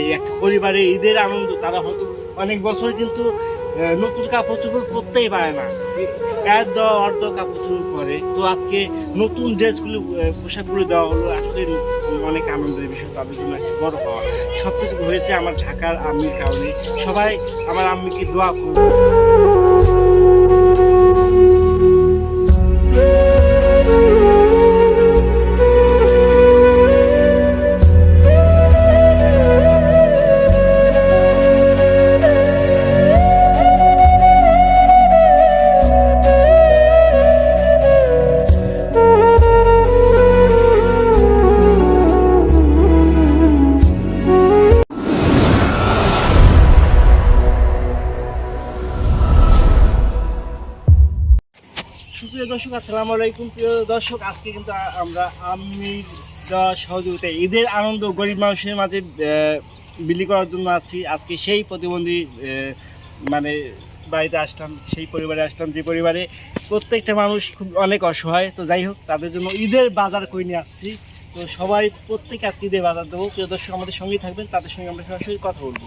এই একটা পরিবারে ঈদের আনন্দ, তারা হয়তো অনেক বছর কিন্তু নতুন কাপড় চোপড় পরতেই পারে না। এক অর্ধ কাপড় চোপড় পরে। তো আজকে নতুন ড্রেসগুলো পোশাকগুলো দেওয়া হলো। আসলে অনেক আনন্দের বিষয়, তাদের জন্য একটা বড় পাওয়া সব কিছু হয়েছে আমার ঢাকার আম্মির কারণে সবাই আমার আম্মিকে দোয়া করবে সুপ্রিয় দর্শক, আসসালামু আলাইকুম। প্রিয় দর্শক, আজকে কিন্তু আমরা আমির সহযোগিতা ঈদের আনন্দ গরিব মানুষের মাঝে বিলি করার জন্য আছি। আজকে সেই প্রতিবন্ধী মানে বাড়িতে আসলাম, সেই পরিবারে আসলাম, যে পরিবারে প্রত্যেকটা মানুষ খুব অনেক অসহায়। তো যাই হোক, তাদের জন্য ঈদের বাজার করে নিয়ে আসছি। তো সবাই প্রত্যেকে আজকে ঈদের বাজার দেবো। প্রিয় দর্শক, আমাদের সঙ্গেই থাকবেন, তাদের সঙ্গে আমরা সরাসরি কথা বলব।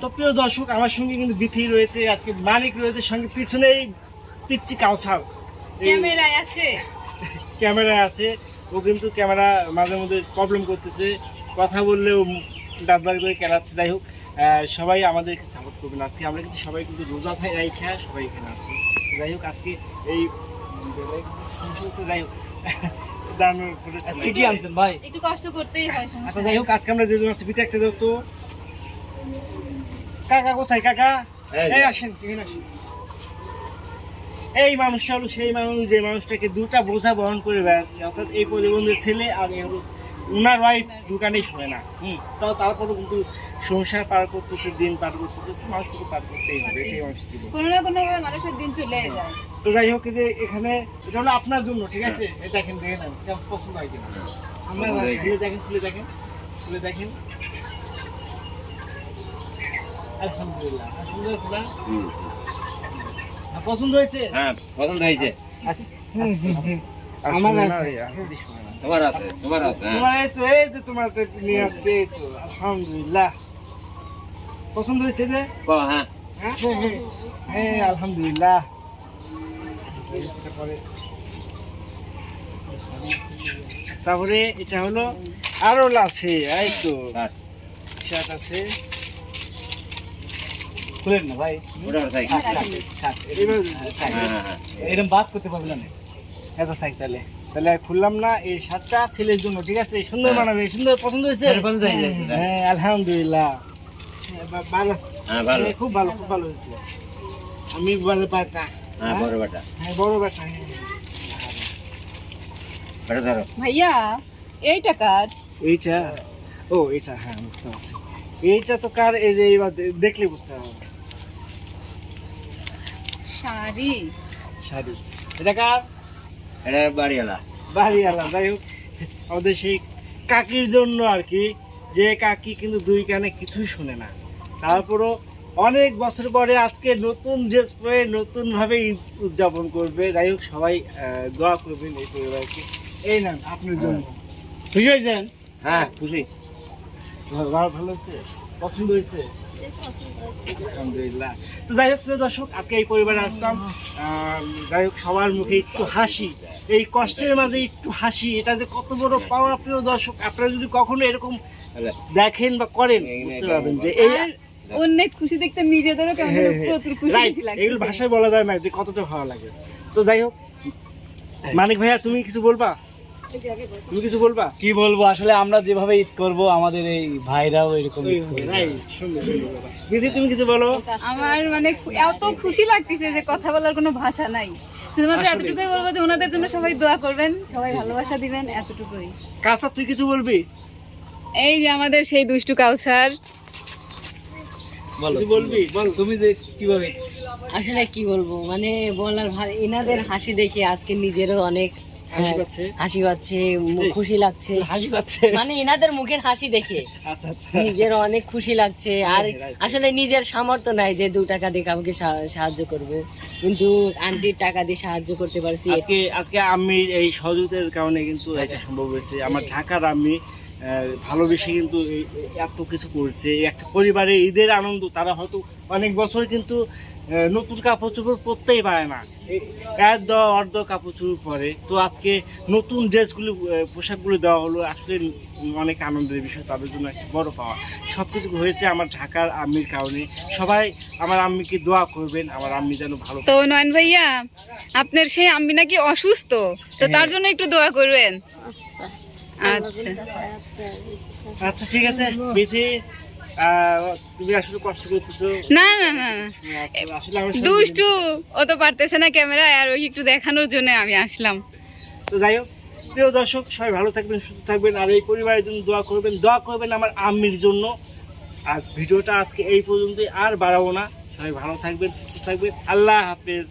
তো প্রিয় দর্শক আমার সঙ্গে কিন্তু বিথি রয়েছে আজকে মানিক রয়েছে সঙ্গে পিছনেই পিচ্ছি এই ক্যামেরায় আছে। ক্যামেরায় আছে। ও কিন্তু ক্যামেরা মাঝে মধ্যে প্রবলেম করতেছে। কথা বললেও ডাববার করে কেলাচ্ছে। যাই হোক সবাই আমাদেরকে সাপোর্ট করবেন। আজকে আমরা কিন্তু সবাই কিন্তু রোজা থাই রাইখা সবাই এখানে আছি। যাই হোক আজকে এই যাই হোক। আজকে কি আনছেন ভাই? একটু কষ্ট করতেই হয় আচ্ছা যাই হোক আজকে আমরা যে জন্য একটা দাও তো। কাকা কোথায় কাকা? এই আসেন এখানে আসেন। এই মানুষটা হলো সেই মানুষ যে মানুষটাকে দুটা বোঝা বহন করে বেড়াচ্ছে অর্থাৎ এই প্রতিবন্ধী ছেলে আর এই হলো উনার ওয়াইফ দোকানেই শোয় না। হুম তাও তারপরও কিন্তু সংসার পার করতেছে দিন পার করতেছে তো মানুষকে পার করতেই হবে এটাই মানুষ জীবন কোনো না কোনো ভাবে মানুষের দিন চলে যায়। তো যাই হোক যে এখানে এটা হলো আপনার জন্য ঠিক আছে? এটা দেখেন দেখে নেন কেমন পছন্দ হয় কিনা। আমরা। খুলে দেখেন খুলে দেখেন খুলে দেখেন। আলহামদুলিল্লাহ সুন্দর না? পছন্দ হয়েছে? হ্যাঁ পছন্দ হয়েছে। আচ্ছা হুম। আমার তোমার আছে তোমার আছে হ্যাঁ। তোমার এই তো এই যে তোমার নিয়ে আসছে এই তো আলহামদুলিল্লাহ। পছন্দ হয়েছে যে? হ্যাঁ। হ্যাঁ হ্যাঁ আলহামদুলিল্লাহ। তারপরে এটা হলো আরও আছে এই তো। শার্ট আছে। খুলেন না ভাই। হ্যাঁ, হ্যাঁ, হ্যাঁ। এরকম বাস করতে পারবে না। আচ্ছা থাক তাহলে। তাহলে আর খুললাম না এই শার্টটা ছেলের জন্য ঠিক আছে? সুন্দর হ্যাঁ। বানাবে সুন্দর পছন্দ হয়েছে? হ্যাঁ আলহামদুলিল্লাহ। হ্যাঁ, ভালো। হ্যাঁ ভালো। হ্যাঁ, খুব ভালো খুব ভালো হয়েছে। আমি বলে হ্যাঁ বড় বেটা। হ্যাঁ বড় হ্যাঁ। ধরো। ভাইয়া এইটা কার? এইটা? ও এটা হ্যাঁ বুঝতে পারছি। এইটা তো কার? এই যে এইবার দেখলে বুঝতে পারবে শাড়ি। শাড়ি। এটা কার? এটা বাড়িওয়ালা। বাড়ি আলা যাই হোক আমাদের সেই কাকির জন্য আর কি যে কাকি কিন্তু দুই কানে কিছুই শুনে না। তারপরও অনেক বছর পরে আজকে নতুন ড্রেস পরে নতুন ভাবে ঈদ উদযাপন করবে। যাই হোক সবাই দোয়া করবেন এই পরিবারকে। এই না আপনার জন্য। খুশি হয়েছেন? হ্যাঁ খুশি। ভালো হয়েছে? পছন্দ হয়েছে? আলহামদুলিল্লাহ। তো যাই হোক প্রিয় দর্শক আজকে এই পরিবারে আসলাম। আম, যাই হোক সবার মুখে একটু হাসি। এই কষ্টের মাঝে একটু হাসি এটা যে কত বড় পাওয়া প্রিয় দর্শক আপনারা যদি কখনো এরকম দেখেন বা করেন বুঝতে পারবেন যে এই অনেক খুশি দেখতে নিজেদেরও কেমন হ্যাঁ, হ্যাঁ। প্রচুর খুশি Right, খুশি লাগে এগুলো ভাষায় বলা যায় না যে কতটা ভালো লাগে। তো যাই হোক মানিক ভাইয়া তুমি কিছু বলবা? তুমি কিছু বলবা? কি বলব? আসলে আমরা যেভাবে ঈদ করব আমাদের এই ভাইরাও এরকম। দিদি তুমি কিছু বলো? আমার মানে এত খুশি লাগতেছে যে কথা বলার কোনো ভাষা নাই। শুধুমাত্র। এতটুকুই বলব যে ওনাদের জন্য সবাই দোয়া করবেন সবাই ভালোবাসা দিবেন এতটুকুই। তুই কিছু বলবি? এই যে আমাদের সেই দুষ্টু কাউসার বলবি? বল। তুমি যে কীভাবে আসলে কি বলব? মানে বলার এনাদের হাসি দেখে আজকে নিজেরও অনেক হাসি হ্যাঁ, পাচ্ছে? হাসি পাচ্ছে খুশি লাগছে। হাসি পাচ্ছে। মানে এনাদের মুখের হাসি দেখে। আচ্ছা আচ্ছা। নিজের অনেক খুশি লাগছে। আর. আসলে নিজের সামর্থ্য নাই যে দু টাকা দিয়ে কাউকে সাহায্য করব। কিন্তু আন্টির টাকা দিয়ে সাহায্য করতে পারছি। আজকে আজকে আম্মির এই সহযোগিতার কারণে কিন্তু এটা সম্ভব হয়েছে। আমার ঢাকার আমি ভালোবেসে কিন্তু এত কিছু করছে। একটা পরিবারে ঈদের আনন্দ তারা হয়তো অনেক বছর কিন্তু নতুন কাপড় চোপড় পরতেই পারে না। দ অর্ধ কাপড় চোপড় পরে। তো আজকে নতুন ড্রেসগুলো পোশাকগুলো দেওয়া হলো। আসলে অনেক আনন্দের বিষয় তাদের জন্য একটা বড় পাওয়া। সব কিছু হয়েছে আমার ঢাকার আম্মির কারণে। সবাই আমার আম্মিকে দোয়া করবেন আমার আম্মি যেন ভালো তো নয়ন ভাইয়া আপনার সেই আম্মি নাকি অসুস্থ? তো তার জন্য একটু দোয়া করবেন। আচ্ছা। আচ্ছা। ঠিক আছে। আহ, কষ্ট করতেছো না না। দুষ্টু না ক্যামেরায়, আর ওই একটু দেখানোর জন্য আমি আসলাম। তো যাই হোক দর্শক, সবাই ভালো থাকবেন, সুস্থ থাকবেন, আর পরিবারের জন্য দোয়া করবেন। দোয়া করবেন আমার জন্য। আর ভিডিওটা আজকে এই পর্যন্তই, আর বাড়াবো না। সবাই ভালো থাকবেন, সুস্থ থাকবেন। আল্লাহ হাফেজ।